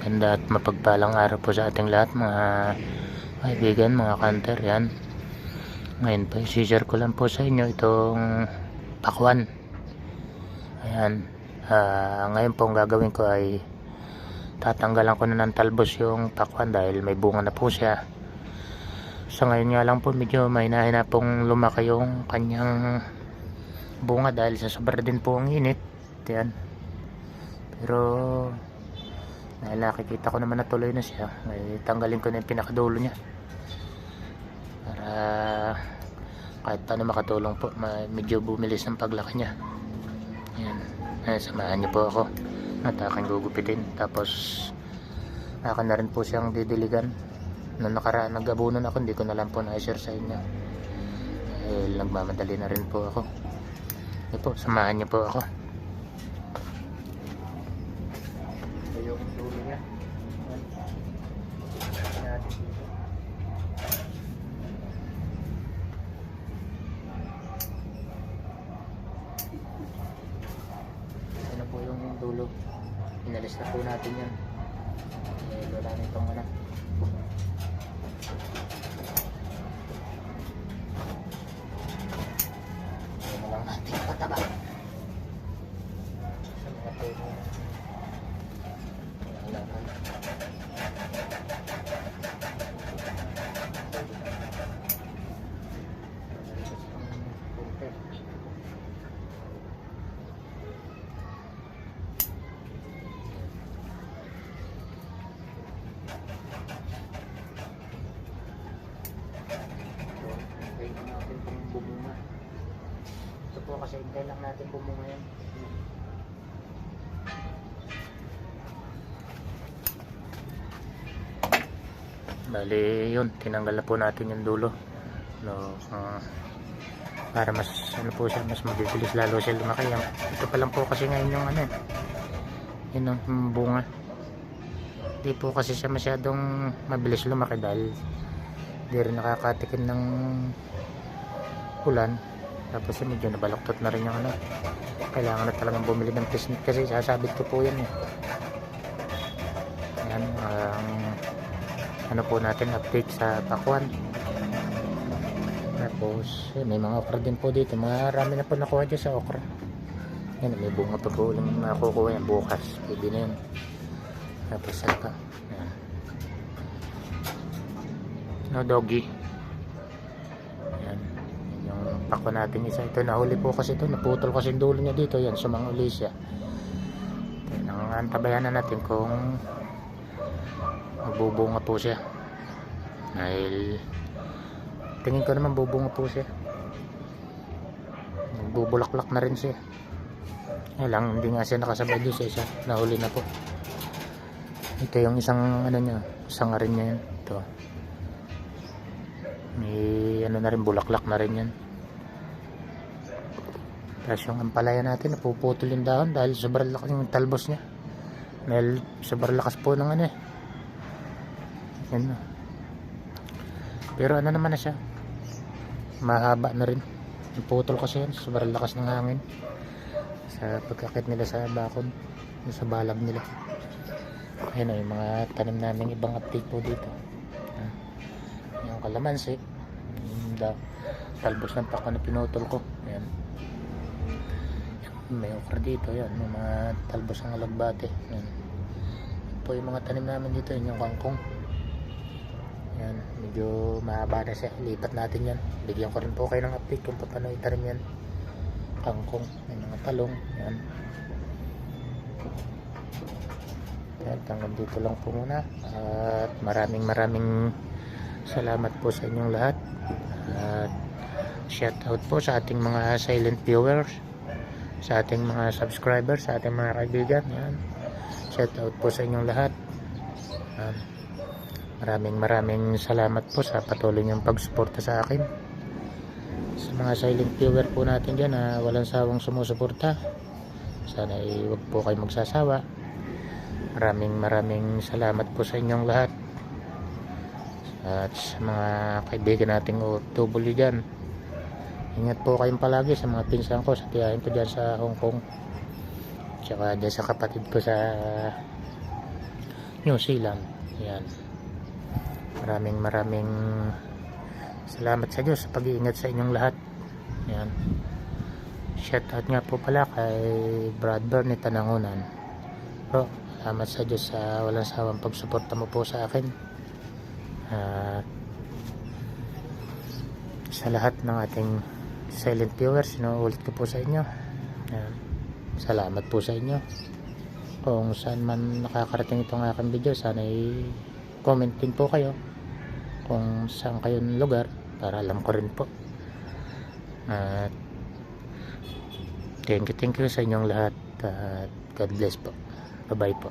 maganda at mapagpalang araw po sa ating lahat mga kaibigan, mga kanter yan. Ngayon po, i-share ko lang po sa inyo itong pakwan. Ayan. Ah, ngayon po ang gagawin ko ay tatanggalan ko na ng talbos yung pakwan dahil may bunga na po siya. Sa ngayon nga lang po medyo may na pong lumaki yung kanyang bunga dahil sa sobra din po ang init. Yan. Pero dahil nakikita ko naman na tuloy na siya, may tanggalin ko na yung pinakadulo niya. Para kahit paano makatulong po, medyo bumilis ang paglaki niya. Ayan. Ayan, samahan niyo po ako at aking gugupitin. Tapos akin na rin po siyang didiligan. Nung nakaraan nagabunan ako, hindi ko na lang po na-share sa inyo. Dahil nagmamadali na rin po ako. Ito po, samahan niyo po ako. Ito yung dulo niya. Natin dito. Ano po yung dulo? Inalis na po natin yan. Eh, wala na itong ano. Ano lang natin pataba. Sa mga pwede. Wala na. Hintayin natin itong bumunga. Ito po kasi hintay lang natin bumunga yan. Bali yun, tinanggal na po natin yung dulo. No, ah, para mas ano po siya, mas mabibilis lalo siya lumaki. Ito pa lang po kasi ngayon yung ano, yun ang bunga. Hindi po kasi siya masyadong mabilis lumaki dahil hindi rin nakakatikim ng ulan. Tapos eh, medyo nabaloktot na rin yung ano. Kailangan na talagang bumili ng pisnit kasi sasabit ko po yan eh. Ayan, ang ano po natin update sa pakwan. Tapos eh, may mga okra din po dito. Marami na po nakuha dyan sa okra. Yan, may bunga pa po uling nakukuha yan bukas. Pwede na yun. Tapos saka. Yan. No doggy. Pakwan natin isa. Ito nahuli po kasi ito. Naputol kasi dulo niya dito. Yan, sumanguli siya. Antabayan na natin kung magbubunga po siya. Dahil tingin ko naman bubunga po siya. Nagbubulaklak na rin siya. Lang, hindi nga siya nakasabay doon sa isa. Nahuli na po. Ito yung isang ano niya, isang rin niya yan. Ito. May ano na rin, bulaklak na rin yan. Tapos yung ampalaya natin, napuputol yung dahon dahil sobrang lakas yung talbos niya. Dahil sobrang lakas po ng ano eh. Yan. Pero ano naman na siya. Mahaba na rin. Naputol kasi yan. Sobrang lakas ng hangin. Sa pagkakit nila sa bakod. Sa balag nila. Ayan o, yung mga tanim namin ibang update po dito. Yung kalamansi. Yung talbos ng pako na pinutol ko. Ayan. May okra dito. Yan. May mga talbos ng alagbate. Yan po yung mga tanim namin dito. Yun yung kangkong. Yan, medyo mahaba na siya. Lipat natin yan. Bigyan ko rin po kayo ng update kung paano itanim yan. Kangkong, may mga talong. Yan. Yan, hanggang dito lang po muna. At maraming maraming salamat po sa inyong lahat. At shout out po sa ating mga silent viewers. Sa ating mga subscribers, sa ating mga kaibigan. Yan. Shout out po sa inyong lahat. Yan. Maraming maraming salamat po sa patuloy niyong pagsuporta sa akin. Sa mga silent viewer po natin dyan na walang sawang sumusuporta. Sana ay huwag po kayo magsasawa. Maraming maraming salamat po sa inyong lahat. At sa mga kaibigan nating OFW dyan. Ingat po kayong palagi sa mga pinsan ko sa tiyahin ko dyan sa Hong Kong. Tsaka dyan sa kapatid ko sa New Zealand. Yan. Maraming maraming salamat sa Diyos sa pag-iingat sa inyong lahat. Yan. Shoutout nga po pala kay Brad Bernie Tanangunan. Bro, salamat sa Diyos sa walang sawang pagsuporta mo po sa akin. At sa lahat ng ating silent viewers, inuulit ko po sa inyo. Yan. Salamat po sa inyo. Kung saan man nakakarating itong aking video, sana i-comment din po kayo kung saan kayong lugar para alam ko rin po. At thank you, thank you sa inyong lahat. At God bless po. Bye-bye po.